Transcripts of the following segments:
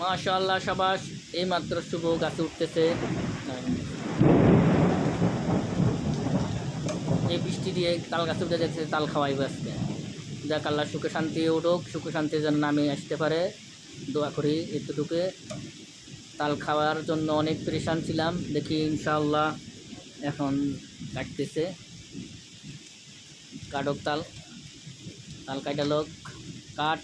মাশাআল্লাহ সবাস এই মাত্র শুভ গাছে উঠতেছে। এই বৃষ্টি দিয়ে তাল গাছে উঠে যাচ্ছে, তাল খাওয়াই আজকে যাক, আল্লাহ সুখে শান্তি উঠুক, সুখে শান্তি যেন নামে আসতে পারে। দোয়া করি এতটুকু। তাল খাওয়ার জন্য অনেক পরেশান ছিলাম, দেখি ইনশাআল্লাহ এখন কাটতেছে। কাটক তাল। তাল কাটালোক কাঠ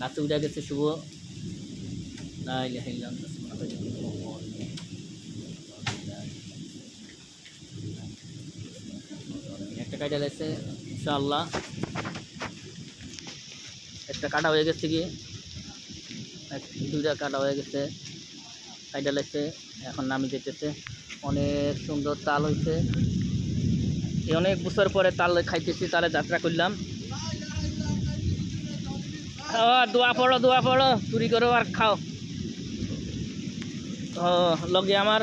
গাছে উঠে গেছে শুভ। একটা কাটা লাগছে, ইনশাআল্লাহ। একটা কাটা হয়ে গেছে কি দুইটা কাটা হয়ে গেছে। কাটা লাগছে, এখন নামি যেতেছে। অনেক সুন্দর তাল হয়েছে অনেক বছর পরে তাল খাইতেছি, তালে যাত্রা করলাম। দোয়া পড়ো দোয়া পড়ো, চুরি করো আর খাও। লগে আমার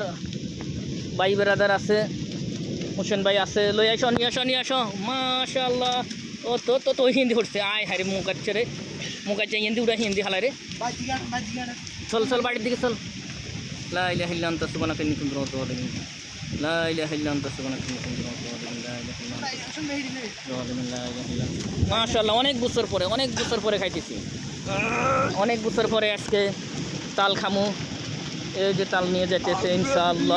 ভাই বেরাদার আছে, হোসেন ভাই আছে। লই আসো নিয়ে আসো নিয়ে আসো। মাশাল্লাহ ও, তো তো তো হিন্দি হচ্ছে আয় হারে মুখ আছে রে। মুখ আছে হিন্দি উড়া হিন্দি হালাই রে। চল চল, বাড়ির দিকে চল। লা ইলাহা ইল্লা আনতা সুবহানাকা ইন্নী إله إلا أنت سبحانك। মাশাআল্লাহ, অনেক বছর পরে, অনেক বছর পরে খাইতেছি অনেক বছর পরে আজকে তাল খামু, এই যে তাল নিয়ে যেতেছে ইনশাআল্লাহ